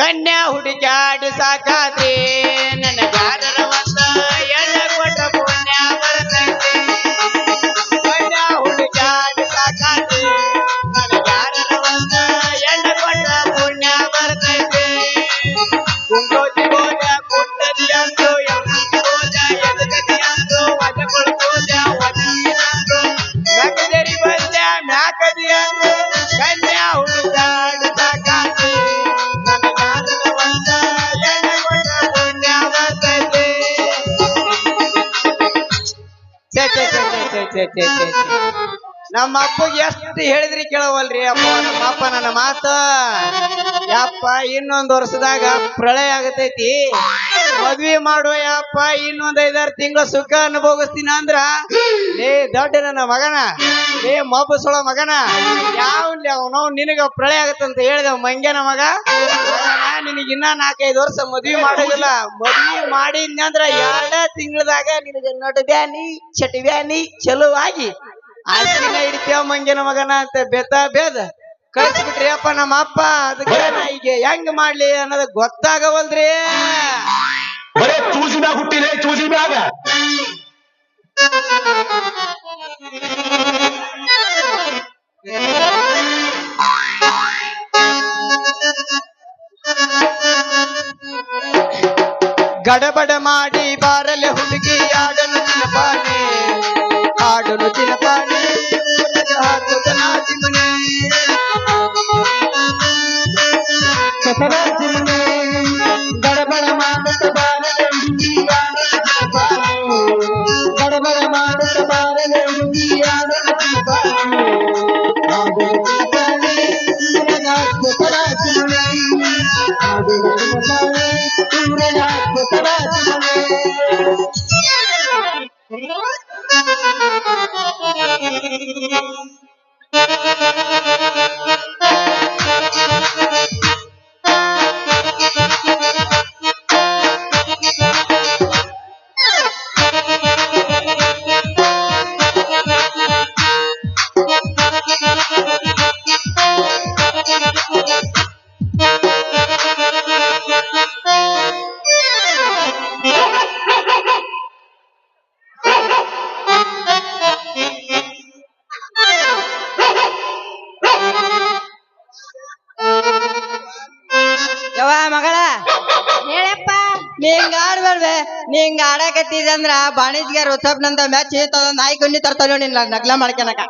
ಕನ್ಯಾ ಹುಡುಕ್ಯಾಡಿ ಸಾಕಾದ್ರಿ. ನಮ್ಮ ಅಪ್ಪಗೆ ಎಷ್ಟು ಹೇಳಿದ್ರಿ ಕೇಳವಲ್ರಿ, ಅಪ್ಪ, ನಮ್ಮ ಅಪ್ಪ ನನ್ನ ಮಾತ. ಯಪ್ಪ, ಇನ್ನೊಂದು ವರ್ಷದಾಗ ಪ್ರಳಯ ಆಗತೈತಿ. ಮದ್ವಿ ಮಾಡುವ ಯಪ್ಪ, ಇನ್ನೊಂದ್ ಐದಾರು ತಿಂಗಳ ಸುಖ ಅನುಭವಿಸ್ತೀನಿ ಅಂದ್ರ ಏ ದೊಡ್ಡ ನನ್ನ ಮಗನ ಏ ಮಬ್ಬ ಸೊಳ ಮಗನ, ಯಾವ್ಲಿ ಅವನು ನಿನಗ ಪ್ರಳಯ ಆಗತ್ತಂತ ಹೇಳಿದ ಮಂಗ್ಯನ ಮಗ. ನಿನಗೆ ಇನ್ನ ನಾಲ್ಕೈದು ವರ್ಷ ಮದ್ವಿ ಮಾಡೋದಿಲ್ಲ. ಮದ್ವಿ ಮಾಡಿದ್ನಂದ್ರ ಎರಡ ತಿಂಗಳದಾಗ ನಿನಗೆ ನಡು ಬ್ಯಾನಿ ಚಲುವಾಗಿ. ಆಸಿನ ಹಿಡಿತೇವ ಮಂಗ್ಯನ ಮಗನ ಅಂತ ಬೆತ್ತ ಬೇದ ಕಳ್ಸಿಬಿಟ್ರಿ ಅಪ್ಪ ನಮ್ಮ ಅಪ್ಪ ಅದಕ್ಕೆ ಹೆಂಗ್ ಮಾಡ್ಲಿ ಅನ್ನೋದು अरे चूजी में कुटी रे चूजी में आ गया। गड़बड़ माड़ी बारल हुड़की आड़न चिल पाने आड़न चिल पाने उतना जिमने ಹೇಳಪ್ಪ ನೀ ಹಿಂಗ ಆಡ್ಬೇಡ್ವೆ ನಿಂಗ ಆಡಕತ್ತಿದಂದ್ರ ಬಾಣಿಜ್ಗೆ ರುಸಬ್ನಂತ ಮ್ಯಾಚ್ ತಂದ್ ನಾಯಿ ಕುಂಡಿ ತರ್ತಾನೋ ನಿನ್ನ ನಗ್ಲ ಮಾಡ್ಕೊಳಕ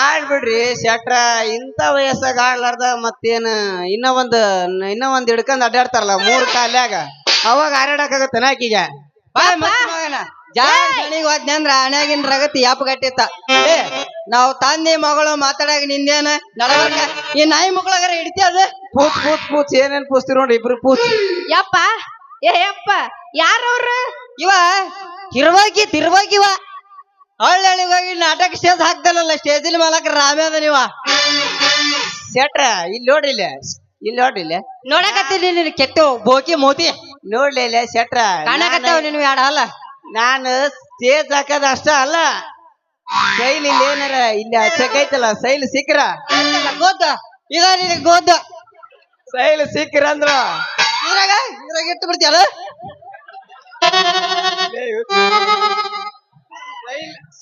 ಆಡ್ಬಿಡ್ರಿ ಶೆಟ್ರ ಇಂಥ ವಯಸ್ಸಾಗ ಆಡ್ಲಾರ್ದ ಮತ್ತೇನ ಇನ್ನ ಒಂದ್ ಇನ್ನ ಒಂದ್ ಹಿಡ್ಕೊಂಡ್ ಅಡ್ಡಾಡ್ತಾರಲ್ಲ ಮೂರ್ ಕಾಲ್ಯಾಗ. ಅವಾಗ ಹಾರಾಡಕ್ಕಾಗತ್ತ ನಾಕೀಗ ಬಾ ಮತ್ತ್ ಮಗನ. ಜಾರ್ ಜಣಿಗ್ ಹೋದ್ನಂದ್ರ ಹಣ್ಯಾಗಿನ ರಗತಿ ಯಾಪ್ ಗಟ್ಟಿತ್ತ. ಏ ನಾವ್ ತಂದಿ ಮಗಳು ಮಾತಾಡಾಗ ನಿಂದೇನ ನಡವರ್ಕ? ಈ ನಾಯಿ ಮಕ್ಕಳಾಗಾರ ಹಿಡಿತಿ ಅದು? ಪೂತ್ ಪೂತ್ ಪೂತ್ ಏನೇನ್ ಪೂಸ್ತಿ ನೋಡ್ರಿ ಇಬ್ರು ಪೂತ್ ಯಪ್ಪ ಏ ಯಾರವ್ರ ಯಾರವ್ರು? ಇವ ತಿರ್ವಾಗಿ ತಿರ್ವಾಗಿವ ಹಳ್ಳಿ ಹೋಗಿ ನಾಟಕ ಸ್ಟೇಜ್ ಹಾಕ್ದಲ್ಲ ಸ್ಟೇಜಿನ ಮಾಲಕ ರಾಮೇದ ನೀವ ಶೆಟ್ರ ಇಲ್ಲಿ ನೋಡ್ರಿ ಇಲ್ಲಿ. ಇಲ್ಲಿ ನೋಡ್ರಿ ಇಲ್ಲಿ. ನೋಡಕತ್ತೀನಿ ನೀನು ಕೆಟ್ಟು ಬೋಕಿ ಮೋತಿ. ನೋಡ್ಲಿ ಇಲ್ಲಿ ಶೆಟ್ರ. ಕಾಣಕತ್ತಾವ ನೀನು ಯಾಡ ಅಲ್ಲ? ನಾನು ಸ್ಟೇಜ್ ಹಾಕದ ಅಷ್ಟ ಅಲ್ಲ. ಶೈಲಿ ಇಲ್ಲಿ ಏನಾರ ಇಲ್ಲಿ ಹಚ್ಚಕೈತಲ್ಲ ಸೈಲ್ ಸಿಕ್ಕ್ರ? ಗೋದ ಇದ ನಿನಗೆ ಗೋದ ಸೈಲ್ ಸಿಕ್ಕ್ರ ಅಂದ್ರ? ಇದ್ರಾಗ ಇದ್ರಾಗ ಇಟ್ಟು ಬಿಡ್ತೀಯಲ್ಲ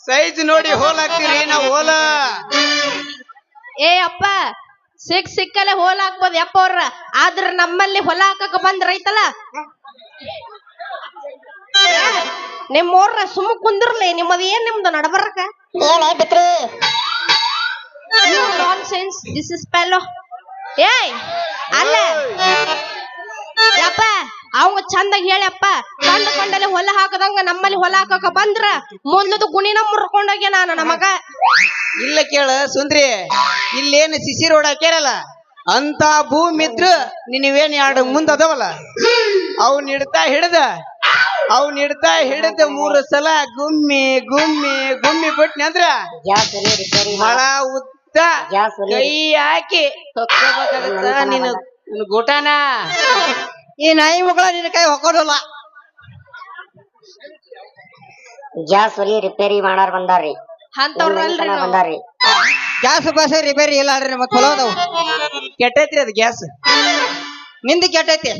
ಸೈಜ್ ನೋಡಿ ಹೋಲ್ ಹಾಕ್ತೀರಿ ನಾವು ಹೋಲ. ಏ ಅಪ್ಪ ಸಿಕ್ ಸಿಕ್ಕಲೆ ಹೋಲ್ ಹಾಕ್ಬೋದು ಯಪ್ಪ ಅವ್ರ. ಆದ್ರ ನಮ್ಮಲ್ಲಿ ಹೊಲ ಹಾಕಕ್ ಬಂದ್ ರೈತಲ್ಲ ನಿಮ್ ಊರ್ನ ಸುಮ್ಮ ಕುಂದಿರ್ಲಿ ನಿಮ್ಮದು ಏನ್ ನಿಮ್ದು ನಡಬರ್ಕ? Nonsense this is fellow ಏ ಅಲ್ಲ. ಯಪ್ಪ ಅವಂಗ ಚಂದಾಗಿ ಹೇಳಪ್ಪ. ಕಂಡ ಕಂಡಲ್ಲಿ ಹೊಲ ಹಾಕದಂಗ ನಮ್ಮಲ್ಲಿ ಹೊಲ ಹಾಕಕ ಬಂದ್ರ ಮೊದ್ಲದು ಗುಣಿನ ಮುರ್ಕೊಂಡೋಗ್ಯ ನಾನು ನಮಗ ಇಲ್ಲ ಕೇಳ ಸುಂದ್ರಿ. ಇಲ್ಲೇನು ಸಿಸಿ ರೋಡ್ ಹಾಕ್ಯಾರಲ್ಲ ಅಂತ ಭೂಮಿ ಇದ್ರ ನಿನ್ವೇನ್ ಎರಡು ಮುಂದದವಲ್ಲ ಅದಾವಲ್ಲ? ಅವ್ನ ಹಿಡ್ತಾ ಹಿಡ್ದ ಅವ್ನ ಹಿಡ್ತಾ ಹಿಡ್ದ ಮೂರು ಸಲ ಗುಮ್ಮಿ ಗುಮ್ಮಿ ಗುಮ್ಮಿ ಬಿಟ್ನಿ ಅಂದ್ರ ಮಳ ಉದ್ದ ಕೈ ಹಾಕಿ ನಿನ್ನ ಗೋಟಾನ. ಈ ನಾಯಿ ಮಗಳ ನಿನ್ನ ಕೈ ಹೊಕ್ಕೋದಿಲ್ಲ ಗ್ಯಾಸ್ ಒಲಿ ರಿಪೇರಿ ಮಾಡಾರ್ ಬಂದಾರ್ರಿ. ಅಂತವ್ರಲ್ರಿ ಬಂದಾರ್ರಿ. ಗ್ಯಾಸ್ ಬಸ್ ರಿಪೇರಿ ಇಲ್ಲ ಅಲ್ರಿ ಮತ್ತೆ ಹೊಲ ಕೆಟ್ಟೈತಿ ಕೆಟ್ಟೈತ್ರಿ ಅದು ಗ್ಯಾಸ್. ನಿಂದ ಕೆಟ್ಟೈತಿ.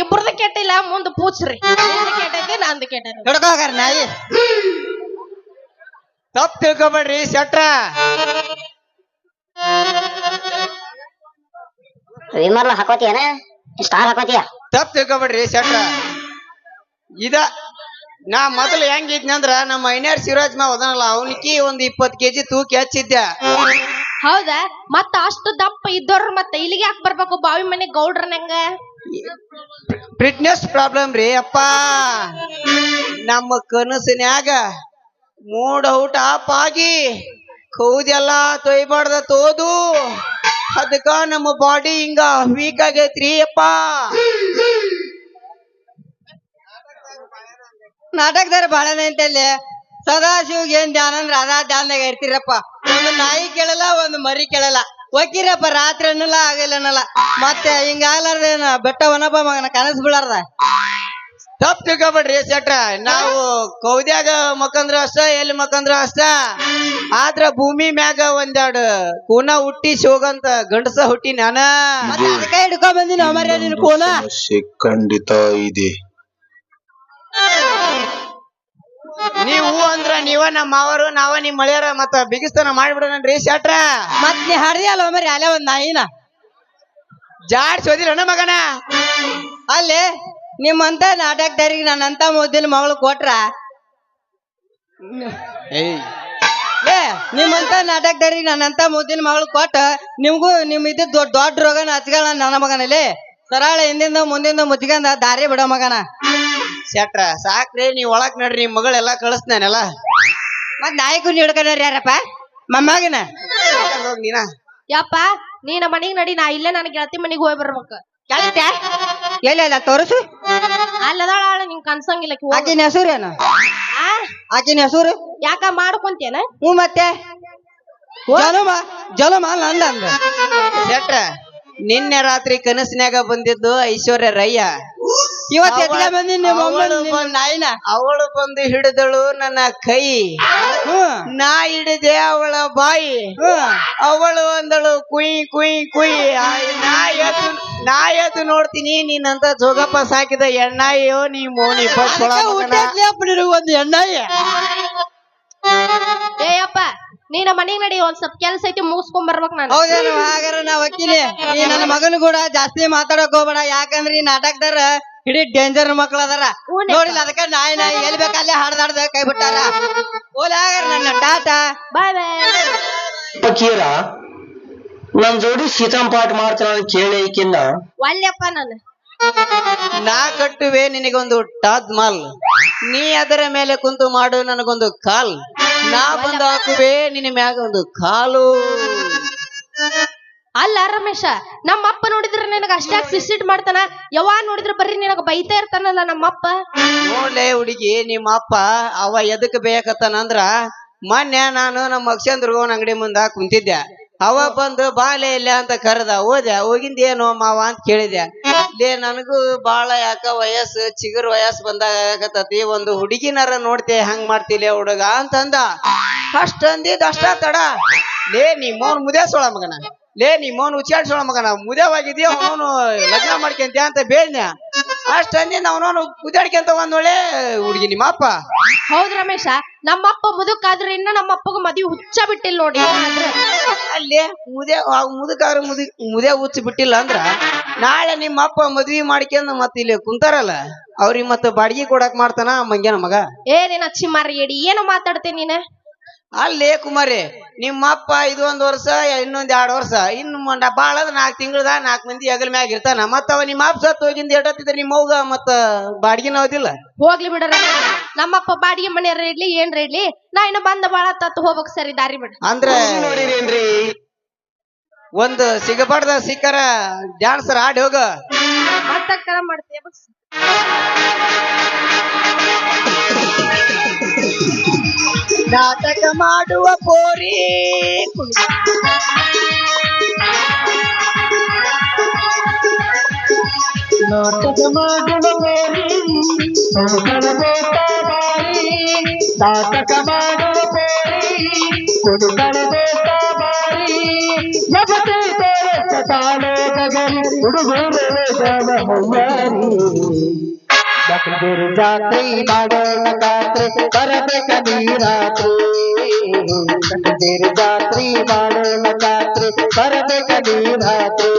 ಇಬ್ರದ್ದು ಕೆಟ್ಟಿಲ್ಲ ಮುಂದ್ ಪೂಚ್ರಿ. ನಿಂದು ಕೆಟ್ಟೈತಿ ನಂದು ಕೆಟ್ಟೈತಿ. ಹಿಡ್ಕೋಗಾರ ನಾಯಿ. ತಪ್ಪು ತಿಳ್ಕೊಬೇಡ್ರಿ ಶೆಟ್ರ. ವಿಮಲ್ ಹಾಕೋತಿಯನ? ಸ್ಟಾರ್ ಹಾಕೋತಿಯ? ತಪ್ಪು ತಿಳ್ಕೊಬೇಡ್ರಿ ಶೆಟ್ಟ ಇದ ನಾ ಮೊದಲು ಹೆಂಗಿದ್ನಿ ಅಂದ್ರ ನಮ್ಮ ಐನಾರ್ ಶಿವರಾಜ್ ಮಾ ಅದನಲ್ಲ ಅವನಿಕಿ ಒಂದ್ ಇಪ್ಪತ್ ಕೆಜಿ ತೂಕಿ ಹೆಚ್ಚಿದ್ದೆ. ಹೌದಾ? ಮತ್ತ ಅಷ್ಟು ದಪ್ಪ ಇದ್ದವ್ರ ಮತ್ತ ಇಲ್ಲಿಗೆ ಯಾಕೆ ಬರ್ಬೇಕು? ಬಾವಿ ಮನೆ ಗೌಡ್ರನಂಗ ಫಿಟ್ನೆಸ್ ಪ್ರಾಬ್ಲಮ್ ರೀ ಅಪ್ಪ. ನಮ್ಮ ಕನಸಿನ್ಯಾಗ ಮೂಡ್ ಔಟ್ ಆಪ್ ಆಗಿ ಕೌದೆಲ್ಲ ತೊಯ್ಬಾರ್ದ ತೋದು. ಅದಕ್ಕ ನಮ್ಮ ಬಾಡಿ ಹಿಂಗ ವೀಕ್ ಆಗೈತ್ರಿ ಅಪ್ಪ. ನಾಟಕದಾರ ಬಾಳ ನಿಂತಲ್ಲಿ ಸದಾಶಿವ್ಗೆ ಏನ್ ಧ್ಯಾನ ಅಂದ್ರೆ ಅದಾ ಧ್ಯಾನದಾಗ ಇರ್ತೀರಪ್ಪ. ಒಂದು ನಾಯಿ ಕೇಳಲ್ಲ, ಒಂದು ಮರಿ ಕೇಳಲ್ಲ. ಒಕ್ಕಿರಪ್ಪ, ರಾತ್ರಿ ಅನ್ನಲ್ಲ ಆಗಲ್ಲ ಅನ್ನಲ್ಲ. ಮತ್ತೆ ಹಿಂಗಾಗ್ಲಾರ್ದೇನ ಬೆಟ್ಟ ಒನಪ್ಪ ಮಗನ ಕನಸು ಬೀಳಾರ್ದ ತಪ್ಪು ತಿಳ್ಕೊಬೇಡ್ರಿ ಸೆಟ್ರ ನಾವು ಕೌದ್ಯಾಗ ಮಕ್ಕಂದ್ರ ಅಷ್ಟ, ಎಲ್ಲಿ ಮಕ್ಕಂದ್ರ ಅಷ್ಟ. ಆದ್ರ ಭೂಮಿ ಮ್ಯಾಗ ಒಂದೆರಡು ಕೂನ ಹುಟ್ಟಿ ಹೋಗಂತ ಗಂಡಸ ಹುಟ್ಟಿ ನಾನ. ಹಿಡ್ಕೊ ಅದಕ್ಕೆ ಹಿಡ್ಕೊಂಡ್ ಬಂದಿನ ಅಮರ್ಯ ನಿನ್ ಕೋನ? ಸಮಸ್ಯೆ ಖಂಡಿತ ಇದೆ. ನೀವು ಅಂದ್ರ ನೀವ ನಮ್ಮ ಮಾವರು ನಾವ ನಿಮ್ ಮಳೆಯರ ಮತ್ತ ಬಿಗಿಸ್ತನ ರೀ ಶಾಟ್ರ ಮತ್ ನೀ ಹಡ್ದಿ ಅಲ್ಲ ಮರಿ ಅಲ್ಲೇ ಒಂದ್ ನಾಯಿನ. ಅಣ್ಣ ಮಗನ? ಅಲ್ಲಿ ನಿಮ್ಮಂತ ನಾಟಕದಾರಿಗೆ ನನ್ನಂತ ಮುದ್ದಿನ ಮಗಳು ಕೊಟ್ರ? ಏಯ್ ಏ ನಿಮ್ಮಂತ ನಾಟಕದಾರಿ ನನ್ನಂತ ಮುದ್ದಿನ ಮಗಳು ಕೊಟ್ಟ ನಿಮ್ಗೂ ನಿಮ್ ಇದ್ದ ದೊಡ್ಡ ದೊಡ್ಡ ರೋಗನ ಹಚ್ಗಳ ನನ್ನ ಮಗನಲ್ಲಿ. ಸರಳ ಹಿಂದಿಂದ ಮುಂದಿಂದ ಮುಚ್ಕೊಂಡ ದಾರಿ ಬಿಡ ಮಗನ. ಶೆಟ್ರ ಸಾಕ್ರಿ ನೀವ್ ಒಳಕ್ ನಡ್ರಿ ನಿಮ್ ಮಗಳೆಲ್ಲ ಕಳಿಸ್ತಾನೆಲ್ಲ. ಮತ್ ನಾಯಿಗೂ ಹಿಡ್ಕೊಂಡ್ರಿ ಯಾರಪ್ಪ? ಮಮ್ಮಗಿನ? ನೀನ. ಯಪ್ಪ ನೀನ ಮನಿಗ್ ನಡಿ ನಾ ಇಲ್ಲೇ ನನ್ನ ಗೆಳತಿ ಮನಿಗ್ ಹೋಗಿ ಬರ್ಬೇಕು. ಕೇಳ್ತೆ ಎಲ್ಲ ತೋರಿಸು. ಅಲ್ಲದಾಳ ನಿಂಗೆ ಕನ್ಸಂಗಿಲ್ಲ ಹೆಸರು ಏನು ಆಕಿನ ಹೆಸರೇನು ಆ? ಆಕಿನ ಹೆಸರು? ಯಾಕ ಮಾಡ್ಕೊಂತೇನ? ಹ್ಞೂ ಮತ್ತೆ. ಜಲಮ ಜಲಮ ನಂದ ಅಂದ ಶೆಟ್ರ ನಿನ್ನೆ ರಾತ್ರಿ ಕನಸಿನಾಗ ಬಂದಿದ್ದು ಐಶ್ವರ್ಯ ರಯ್ಯ ಇವತ್ತು ಎತ್ಕ ಬಂದಿ ನಿಮ್ಮ ಅವಳು ನಿಮ್ಮ ನಾಯಿನ. ಅವಳು ಬಂದು ಹಿಡಿದಳು ನನ್ನ ಕೈ. ನಾ ಹಿಡಿದೆ ಅವಳ ಬಾಯಿ. ಹ್ಮ್ ಅವಳು ಅಂದಳು ಕುಯ್ ಕುಯ್ ಕುಯ್. ನಾ ಎದ್ದು ನಾ ಎದ್ದು ನೋಡ್ತೀನಿ ನೀನಂತ ಜೋಗಪ್ಪ ಸಾಕಿದ ಎಣ್ಣಾಯಿಯೋ ನೀ ಮೋನಿ ಒಂದು ಎಣ್ಣಾಯಿ ಏಯಪ್ಪ ನೀನ ಮನೆಗೆ ನಡಿ ಒಂದ್ ಸ್ವಲ್ಪ ಕೆಲ್ಸ ಐತಿ ಮುಗಿಸ್ಕೊಂಡ್ ಬರ್ಬೇಕು ನಾನು. ಹೌದೇನು ಹಾಗಾರ ನಾ ವಕೀಲಿ. ನನ್ನ ಮಗನು ಕೂಡ ಜಾಸ್ತಿ ಮಾತಾಡಕ್ ಹೋಗ್ಬೇಡ ಯಾಕಂದ್ರೆ ಈ ನಾಟಕದಾರ ಇಡೀ ಡೇಂಜರ್ ಮಕ್ಳು ಅದಾರ. ನೋಡಿಲ್ಲ ಅದಕ್ಕ ನಾಯಿ ನಾಯಿ ಎಲ್ಲಿ ಬೇಕ ಅಲ್ಲೇ ಹಾಡ್ದಾಡ್ದ ಕೈ ಬಿಟ್ಟಾರ. ಓಲೆ ಹಾಗಾರ ನನ್ನ ಟಾಟಾ ಬಾಯ್ ಬಾಯ್ ಜೋಡಿ ಸೀತಾಂ ಪಾಠ ಮಾಡ್ತಾನ ಅಂತ ಕೇಳಿ ಈಕಿನ್ನ. ಒಲ್ಲೆಪ್ಪ ನಾನು. ನಾ ಕಟ್ಟುವೆ ನಿನಗೊಂದು ಟಾಜ್ ಮಾಲ್ ನೀ ಅದರ ಮೇಲೆ ಕುಂತು ಮಾಡು ನನಗೊಂದು ಕಾಲ್. ನಾ ಬಂದು ಹಾಕುವೆ ನಿನ್ನ ಮ್ಯಾಗ ಒಂದು ಕಾಲು. ಅಲ್ಲ ರಮೇಶ ನಮ್ಮ ಅಪ್ಪ ನೋಡಿದ್ರೆ ನಿನಗ ಅಷ್ಟಾಗಿ ಸಿಸಿಟ್ ಮಾಡ್ತಾನ? ಯಾವಾಗ ನೋಡಿದ್ರೆ ಬರ್ರಿ ನಿನಗ ಬೈತಾ ಇರ್ತಾನಲ್ಲ ನಮ್ಮಪ್ಪ? ನೋಡ್ಲೆ ಹುಡುಗಿ ನಿಮ್ಮ ಅಪ್ಪ ಅವ ಎದಕ್ ಬೇಕತ್ತಾನಂದ್ರ ಮೊನ್ನೆ ನಾನು ನಮ್ಮ ಅಕ್ಷಂದ್ರಗೋನ್ ಅಂಗಡಿ ಮುಂದ ಕುಂತಿದ್ದೆ. ಅವ ಬಂದು ಬಾಲೆ ಇಲ್ಲ ಅಂತ ಕರೆದ ಹೋದೆ ಹೋಗಿಂದ ಏನೋ ಮಾವ ಅಂತ ಕೇಳಿದೆ. ಲೇ ನನಗೂ ಬಾಳ ಯಾಕ ವಯಸ್ಸು ಚಿಗುರು ವಯಸ್ಸು ಬಂದಾಗ ಆಗತತಿ ಒಂದು ಹುಡುಗಿನರ ನೋಡ್ತೆ ಹಂಗ್ ಮಾಡ್ತಿಲೆ ಹುಡುಗ ಅಂತಂದ. ಅಷ್ಟ ಅಂದಿದ್ ಅಷ್ಟ ತಡ. ಲೇ ನಿಮ್ಮ ಮುದೇಸೋಳ ಮುದೆ ಸೋಳ ಮಗನ. ಲೇ ನಿಮ್ಮವನು ಉಚ್ಚಾಡ್ಸೋಣ ಮಗನ ಮುದೆವಾಗಿದ್ಯಾ ಅವನು ಲಗ್ನ ಮಾಡ್ಕೊಂತ್ಯ ಅಂತ ಬೇಡ್ನ ಅಷ್ಟ ಅಂದಿಂದ ಅವನವನು ಮುದ್ದಾಡ್ಕೊಂತ ಒಂದೊಳ್ಳೆ ಹುಡುಗಿ ನಿಮ್ಮ ಅಪ್ಪ ಹೌದ್ ರಮೇಶ ನಮ್ಮಪ್ಪ ಮುದುಕಾದ್ರೆ ಇನ್ನ ನಮ್ಮಪ್ಪಗ ಮದ್ವಿ ಹುಚ್ಚ ಬಿಟ್ಟಿಲ್ಲ ನೋಡಿ ಆದ್ರೆ ಅಲ್ಲಿ ಮುದೆ ಮುದುಕಾದ್ರೆ ಮುದು ಮುದಿ ಹುಚ್ಚ ಬಿಟ್ಟಿಲ್ಲ ಅಂದ್ರ ನಾಳೆ ನಿಮ್ಮ ಅಪ್ಪ ಮದ್ವಿ ಮಾಡ್ಕೊಂಡು ಮತ್ತೆ ಇಲ್ಲಿ ಕುಂತಾರಲ್ಲ ಅವ್ರಿಗೆ ಮತ್ತೆ ಬಾಡಿಗೆ ಕೊಡಕ್ ಮಾಡ್ತಾನ ಮಂಗ್ಯನ ಮಗ. ಏ ನಿನ್ನ ಚಿಮ್ಮಾರಿ ಏಡಿ ಏನು ಮಾತಾಡ್ತೇನೆ ನೀನು? ಅಲ್ಲೇ ಕುಮಾರಿ ನಿಮ್ಮ ಅಪ್ಪ ಇದು ಒಂದ್ ವರ್ಷ ಇನ್ನೊಂದ್ ಎರಡ್ ವರ್ಷ ಇನ್ನು ಮಂಡ ಬಾಳ ನಾಲ್ಕು ತಿಂಗಳದ ನಾಲ್ಕು ಮಂದಿ ಹೆಗಲ್ ಮ್ಯಾಗ ಇರ್ತಾನ. ಮತ್ತ ಅವ ನಿಮ್ಮ ಅಪ್ಪ ಸತ್ ಹೋಗಿಂದ ಎಡತ್ತಿದ್ರೆ ನಿಮ್ಮ ಅವ್ಗ ಮತ್ತ ಬಾಡಿಗೆನ ಓದಿಲ್ಲ ಹೋಗ್ಲಿ ಬಿಡ ರಮೇಶ ನಮ್ಮಪ್ಪ ಬಾಡಿಗೆ ಮನೆಯವ್ರ ಇಡ್ಲಿ ಏನ್ರ ಇರ್ಲಿ ನಾ ಇನ್ನು ಬಂದ ಬಾಳ ತತ್ ಹೋಗ್ಬೇಕು ಸರಿ ದಾರಿ ಬಿಡ ಅಂದ್ರೆ ನೋಡಿರೇನ್ರಿ ಒಂದು ಸಿಗಬಾರ್ದ ಸಿಕ್ಕರ ಡ್ಯಾನ್ಸರ್ ಆಡಿ ಹೋಗ. ಮತ್ತ ಕಳ ಮಾಡ್ತೀಯ ಬಸ್ ನಾಟಕ ಮಾಡುವ ಕೋರಿ ನಾಟಕ ಮಾಡುವ ಕೋರಿ ನಾಟಕ ಮಾಡುವ ಕೋರಿ ಕುಡುಕಳದೇತಾರಿ ಜಗತಿ ತೋರಿಸ ತಾಳೋದಗರಿ ಹುಡುಗರು दुर्गा कई बाड़े कर कनीरात्री दुर्गा त्री बाड़े नकात्री कर कनीरात्री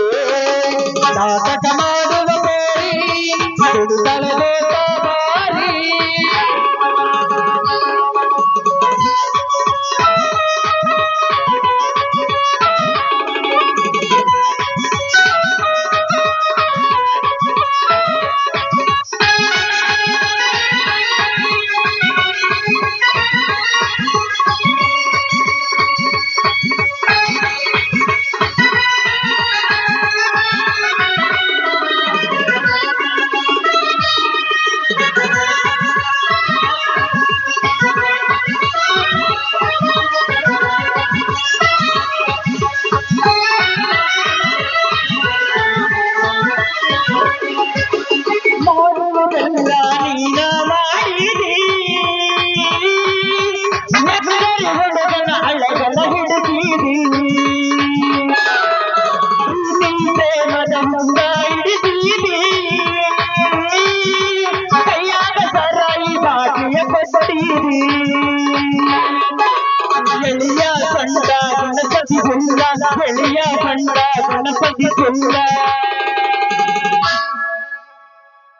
दास कमाड़ बोरी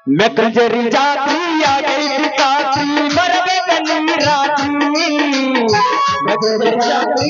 मैं कंजरी जाती आ गई बिकाती मरवे कनी राती मैं कंजरी जाती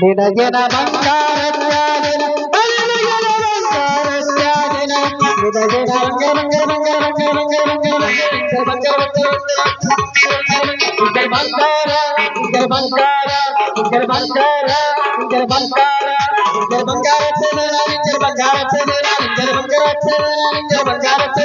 ನಿನಗೆನ ಬಂಗಾರ ತ್ಯಾಗಿನ ನಿನಗೆನ ಬಂಗಾರ ತ್ಯಾಗಿನ ನಿನಗೆನ ಬಂಗಾರ ಬಂಗಾರ ಬಂಗಾರ इधर बंकारा इधर बंकारा इधर बंकारा इधर बंकारा इधर बंकारा चले ना इधर बंकारा चले ना इधर बंकारा चले ना इधर बंकारा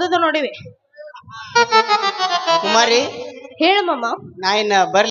ಓದೋದು ನೋಡಿವಿ. ಕುಮಾರಿ ಹೇಳಮ್ಮ ಮಮ್ಮ ನಾ ಇನ್ನ ಬರ್ಲಿ